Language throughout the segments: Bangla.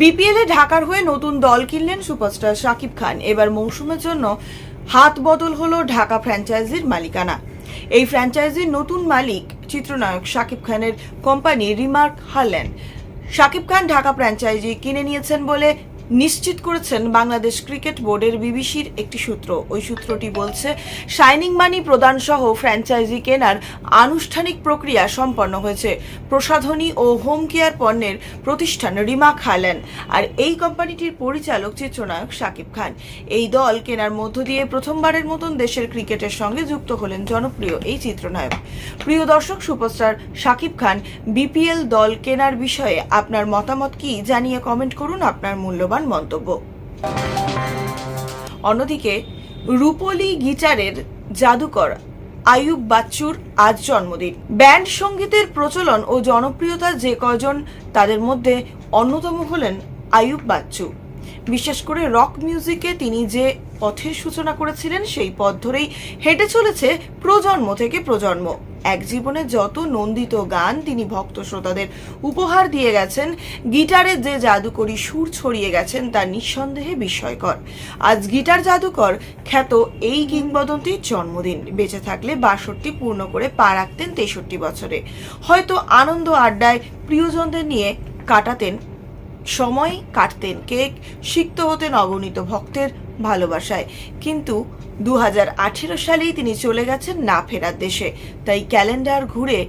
বিপিএল ঢাকার হয়ে নতুন দল কিনলেন সুপারস্টার শাকিব খান। এবার মৌসুমের জন্য হাত বদল হলো ঢাকা ফ্র্যাঞ্চাইজির মালিকানা। এই ফ্র্যাঞ্চাইজির নতুন মালিক চিত্রনায়ক শাকিব খানের company Remark Harland Shakib Khan Dhaka franchise কিনে নিয়েছেন বলে নিশ্চিত করেছেন বাংলাদেশ ক্রিকেট বোর্ডের বিবিসির একটি সূত্র। ওই সূত্রটি বলছে শাইনিং মানি প্রদান সহ ফ্র্যাঞ্চাইজি কেনার আনুষ্ঠানিক প্রক্রিয়া সম্পন্ন হয়েছে। প্রসাধনী ও হোম কেয়ার পণ্যের প্রতিষ্ঠান রিমা খালেন। আর এই কোম্পানিটির পরিচালক চিত্রনায়ক শাকিব খান। এই দল কেনার মধ্য দিয়ে প্রথমবারের মতন দেশের ক্রিকেটের সঙ্গে যুক্ত হলেন জনপ্রিয় এই চিত্রনায়ক। প্রিয় দর্শক, সুপারস্টার শাকিব খান, বিপিএল দল কেনার বিষয়ে আপনার মতামত কি? জানিয়ে কমেন্ট করুন, আপনার মূল্যবান মন্তব্য। অন্যদিকে, রূপলি গিটারের জাদুকর আয়ুব বাচ্চুর আজ জন্মদিন। ব্যান্ড সঙ্গীতের প্রচলন ও জনপ্রিয়তা যে কজন তাদের মধ্যে অন্যতম হলেন আয়ুব বাচ্চু। বিশেষ করে রক মিউজিকে তিনি যে পথের সূচনা করেছিলেন, সেই পথ ধরেই হেঁটে চলেছে প্রজন্ম থেকে প্রজন্ম। এক জীবনে যত নন্দিত গান তিনি ভক্ত শ্রোতাদের উপহার দিয়ে গেছেন গিটারের যে জাদুকরী সুর ছড়িয়ে গেছেন, তা নিঃসন্দেহে বিস্ময়কর। আজ গিটার জাদুকর খ্যাত এই কিংবদন্তির জন্মদিন, বেঁচে থাকলে বাষট্টি পূর্ণ করে পা রাখতেন তেষট্টি বছরে। হয়তো আনন্দ আড্ডায় প্রিয়জনদের নিয়ে কাটাতেন সময় কাটতেন কেক সিক্ত হতেন অগণিত ভক্তের ভালোবাসায়। কিন্তু দু হাজার আঠেরো সালেই তিনি চলে গেছেন না ফেরার দেশে। তাই ক্যালেন্ডার ঘুরে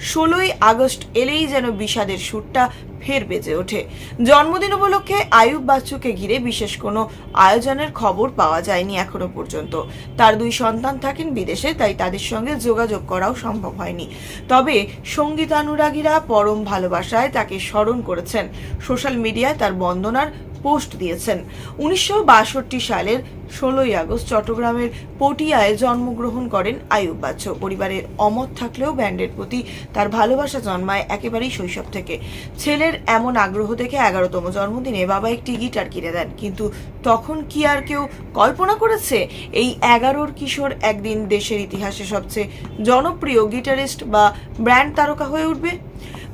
ষোলোই আগস্ট এলেই যেন বিষাদের সুরটা ফের বেজে ওঠে। জন্মদিন উপলক্ষে আয়ুব বাচ্চুকে ঘিরে বিশেষ কোনো আয়োজনের খবর পাওয়া যায়নি এখনও পর্যন্ত। তার দুই সন্তান থাকেন বিদেশে, তাই তাদের সঙ্গে যোগাযোগ করাও সম্ভব হয়নি। তবে সঙ্গীতানুরাগীরা পরম ভালোবাসায় তাকে স্মরণ করেছেন। সোশ্যাল মিডিয়ায় তার বন্দনার পোস্ট দিয়েছেন। উনিশশো বাষট্টি সালের ষোলোই আগস্ট চট্টগ্রামের পটিয়ায় জন্মগ্রহণ করেন আয়ুব বাচ্চ। পরিবারের অমত থাকলেও ব্যান্ডের প্রতি তার ভালোবাসা জন্মায় একেবারেই শৈশব থেকে। ছেলের এমন আগ্রহ দেখে এগারোতম জন্মদিনে বাবা একটি গিটার কিনে দেন। কিন্তু তখন কি আর কেউ কল্পনা করেছে? এই এগারোর কিশোর একদিন দেশের ইতিহাসে সবচেয়ে জনপ্রিয় গিটারিস্ট বা ব্র্যান্ড তারকা হয়ে উঠবে?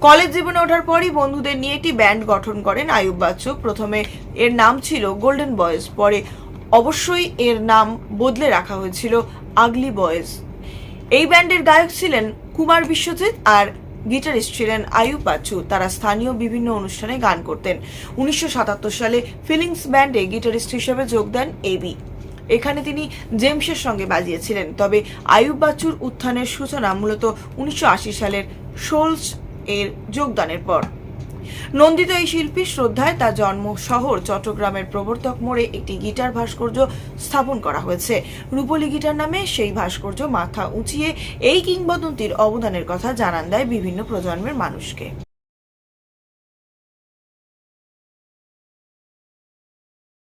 কলেজ জীবনে ওঠার পরই বন্ধুদের নিয়ে একটি ব্যান্ড গঠন করেন আয়ুব বাচ্চু প্রথমে এর নাম ছিল গোল্ডেন বয়েজ, পরে অবশ্যই এর নাম বদলে রাখা হয়েছিল আগলি বয়েজ। এই ব্যান্ডের গায়ক ছিলেন কুমার বিশ্বজিৎ আর গিটারিস্ট ছিলেন আয়ুব বাচ্চু তারা স্থানীয় বিভিন্ন অনুষ্ঠানে গান করতেন। উনিশশো সাতাত্তর সালে ফিলিংস ব্যান্ডে গিটারিস্ট হিসেবে যোগ দেন এবি এখানে তিনি জেমসের সঙ্গে বাজিয়েছিলেন। তবে আয়ুব বাচ্চুর উত্থানের সূচনা মূলত উনিশশো আশি সালের সোলস এর যোগদানের পর। নন্দিত এই শিল্পীর শ্রদ্ধায় তার জন্ম শহর চট্টগ্রামের প্রবর্তক মোড়ে একটি গিটার ভাস্কর্য স্থাপন করা হয়েছে। রূপলী গিটার নামে সেই ভাস্কর্য মাথা উঁচিয়ে এই কিংবদন্তির অবদানের কথা জানান দেয় বিভিন্ন প্রজন্মের মানুষকে।